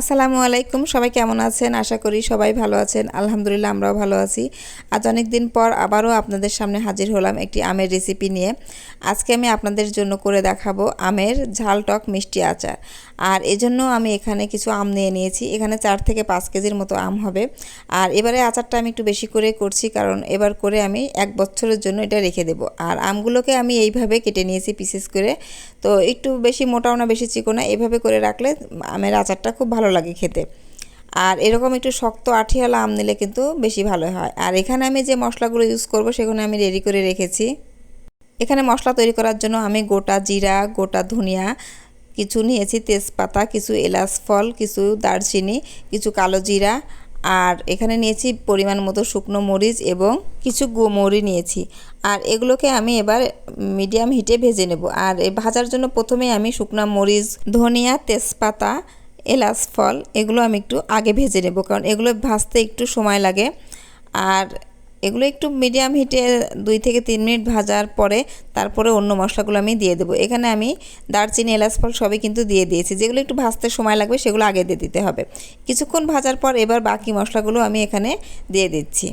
আসসালামু আলাইকুম, সবাই কেমন আছেন? আশা করি সবাই ভালো আছেন। আলহামদুলিল্লাহ, আমরাও ভালো আছি। আজ অনেক দিন পর আবারও আপনাদের সামনে হাজির হলাম একটি আমের রেসিপি নিয়ে। আজকে আমি আপনাদের জন্য করে দেখাবো আমের ঝাল টক মিষ্টি আচার। আর এজন্য আমি এখানে কিছু আম নিয়ে নিয়েছি। এখানে চার থেকে পাঁচ কেজির মতো আম হবে। আর এবারে আচারটা আমি একটু বেশি করে করছি কারণ এবার করে আমি এক বছরের জন্য এটা রেখে দেবো। আর আমগুলোকে আমি এইভাবে কেটে নিয়েছি পিসেস করে। তো একটু বেশি মোটাও না, বেশি চিকো না। এভাবে করে রাখলে আমের আচারটা খুব ভালো লাগে খেতে। আর এরকম একটু শক্ত আঠিয়ালা আম নিলে কিন্তু বেশি ভালো হয়। আর এখানে আমি যে মশলাগুলো ইউজ করব সেগুলো আমি রেডি করে রেখেছি। এখানে মশলা তৈরি করার জন্য আমি গোটা জিরা, গোটা ধনিয়া, কিছু নিয়েছি, তেজপাতা, কিছু এলাচ ফল, কিছু দারচিনি, কিছু কালো জিরা, আর এখানে নিয়েছি পরিমাণ মতো শুকনো মরিচ এবং কিছু গোমরি নিয়েছি। আর এগুলোকে আমি এবার মিডিয়াম হিটে ভেজে নেব। আর ভাজার জন্য প্রথমে আমি শুকনো মরিচ, ধনিয়া, তেজপাতা এলাচ, ফল, এগুলো আমি একটু আগে ভেজে নেব, কারণ এগুলো ভাজতে একটু সময় লাগে। আর এগুলো একটু মিডিয়াম হিটে দুই থেকে তিন মিনিট ভাজার পরে তারপরে অন্য মশলাগুলো আমি দিয়ে দেবো। এখানে আমি দারচিনি, এলাচ, ফল সবই কিন্তু দিয়ে দিয়েছি। যেগুলো একটু ভাজতে সময় লাগবে সেগুলো আগে দিয়ে দিতে হবে। কিছুক্ষণ ভাজার পর এবার বাকি মশলাগুলো আমি এখানে দিয়ে দিচ্ছি।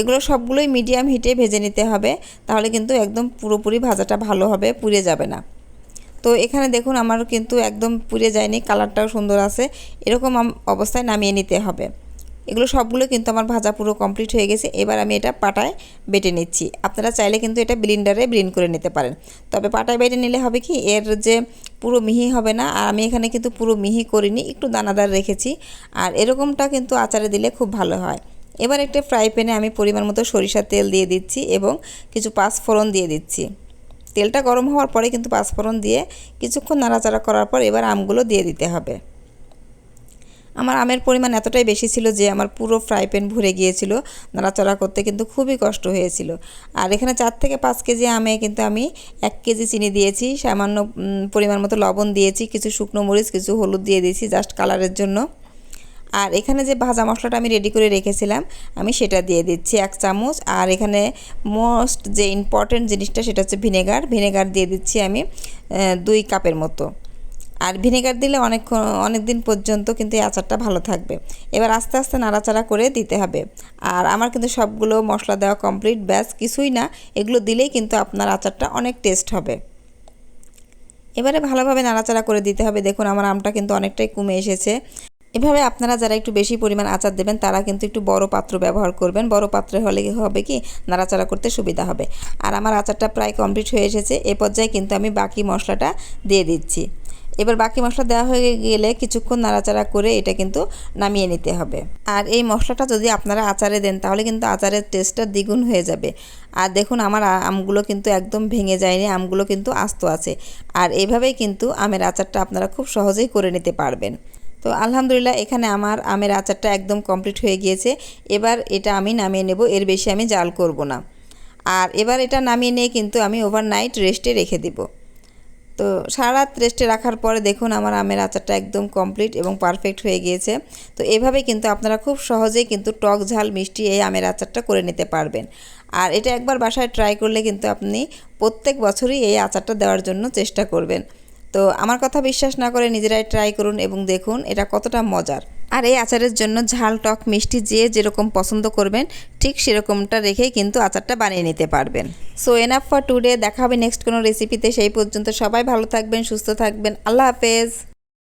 এগুলো সবগুলোই মিডিয়াম হিটে ভেজে নিতে হবে, তাহলে কিন্তু একদম পুরোপুরি ভাজাটা ভালো হবে, পুড়ে যাবে না। তো এখানে দেখুন আমার কিন্তু একদম পুড়ে যায়নি, কালারটাও সুন্দর আছে। এরকম অবস্থায় নামিয়ে নিতে হবে। এগুলো সবগুলো কিন্তু আমার ভাজা পুরো কমপ্লিট হয়ে গেছে। এবার আমি এটা পাটায় বেটে নিচ্ছি। আপনারা চাইলে কিন্তু এটা ব্লিন্ডারে ব্লিন করে নিতে পারেন। তবে পাটায় বেটে নিলে হবে কি, এর যে পুরো মিহি হবে না। আর আমি এখানে কিন্তু পুরো মিহি করিনি, একটু দানাদার রেখেছি। আর এরকমটা কিন্তু আচারে দিলে খুব ভালো হয়। এবার একটা ফ্রাই প্যানে আমি পরিমাণ মতো সরিষার তেল দিয়ে দিচ্ছি এবং কিছু পাঁচফোড়ন দিয়ে দিচ্ছি। তেলটা গরম হওয়ার পরে কিন্তু পাঁচফোড়ন দিয়ে কিছুক্ষণ নাড়াচাড়া করার পর এবার আমগুলো দিয়ে দিতে হবে। আমার আমের পরিমাণ এতটাই বেশি ছিল যে আমার পুরো ফ্রাই প্যান ভরে গিয়েছিল, নাড়াচড়া করতে কিন্তু খুবই কষ্ট হয়েছিল। আর এখানে চার থেকে পাঁচ কেজি আমে কিন্তু আমি এক কেজি চিনি দিয়েছি, সামান্য পরিমাণ মতো লবণ দিয়েছি, কিছু শুকনো মরিচ, কিছু হলুদ দিয়ে দিয়েছি জাস্ট কালারের জন্য। আর এখানে যে ভাজা মশলাটা আমি রেডি করে রেখেছিলাম, আমি সেটা দিয়ে দিচ্ছি এক চামচ। আর এখানে মোস্ট যে ইম্পর্টেন্ট জিনিসটা সেটা হচ্ছে ভিনেগার ভিনেগার দিয়ে দিচ্ছি আমি দুই কাপের মতো। আর ভিনেগার দিলে অনেক অনেক দিন পর্যন্ত কিন্তু এই আচারটা ভালো থাকবে। এবার আস্তে আস্তে নাড়াচাড়া করে দিতে হবে। আর আমার কিন্তু সবগুলো মশলা দেওয়া কমপ্লিট ব্যাস, কিছুই না। এগুলো দিলেই কিন্তু আপনার আচারটা অনেক টেস্ট হবে। এবারে ভালোভাবে নাড়াচাড়া করে দিতে হবে। দেখুন, আমার আমটা কিন্তু অনেকটাই কমে এসেছে। এভাবে আপনারা যারা একটু বেশি পরিমাণ আচার দেবেন, তারা কিন্তু একটু বড় পাত্র ব্যবহার করবেন। বড় পাত্রে হলে হবে কি? নাড়াচাড়া করতে সুবিধা হবে। আর আমার আচারটা প্রায় কমপ্লিট হয়ে এসেছে। এ পর্যায়ে কিন্তু আমি বাকি মশলাটা দিয়ে দিচ্ছি। এবার বাকি মশলা দেওয়া হয়ে গেলে কিছুক্ষণ নাড়াচাড়া করে এটা কিন্তু নামিয়ে নিতে হবে। আর এই মশলাটা যদি আপনারা আচারে দেন, তাহলে কিন্তু আচারের টেস্টটা দ্বিগুণ হয়ে যাবে। আর দেখুন, আমার আমগুলো কিন্তু একদম ভেঙে যায়নি। আমগুলো কিন্তু আস্ত আছে। আর এইভাবেই কিন্তু আমের আচারটা আপনারা খুব সহজেই করে নিতে পারবেন। তো আলহামদুলিল্লাহ এখানে আমার আমের আচারটা একদম কমপ্লিট হয়ে গিয়েছে। এবার এটা আমি নামিয়ে নেব, এর বেশি আমি জাল করব না। আর এবার এটা নামিয়ে নিয়ে কিন্তু আমি ওভারনাইট রেস্টে রেখে দেবো। তো সারা রেস্টে রাখার পরে দেখুন আমার আমের আচারটা একদম কমপ্লিট এবং পারফেক্ট হয়ে গিয়েছে। তো এভাবে কিন্তু আপনারা খুব সহজেই কিন্তু টক ঝাল মিষ্টি এই আমের আচারটা করে নিতে পারবেন। আর এটা একবার বাসায় ট্রাই করলে কিন্তু আপনি প্রত্যেক বছরই এই আচারটা দেওয়ার জন্য চেষ্টা করবেন। তো আমার কথা বিশ্বাস না করে নিজেরাই ট্রাই করুন এবং দেখুন এটা কতটা মজার। আর এই আচারের জন্য ঝাল, টক, মিষ্টি যে যেরকম পছন্দ করবেন, ঠিক সেরকমটা রেখেই কিন্তু আচারটা বানিয়ে নিতে পারবেন। সো এনাফ ফর টুডে দেখা হবে নেক্সট কোনো রেসিপিতে সেই পর্যন্ত সবাই ভালো থাকবেন, সুস্থ থাকবেন। আল্লাহ হাফেজ।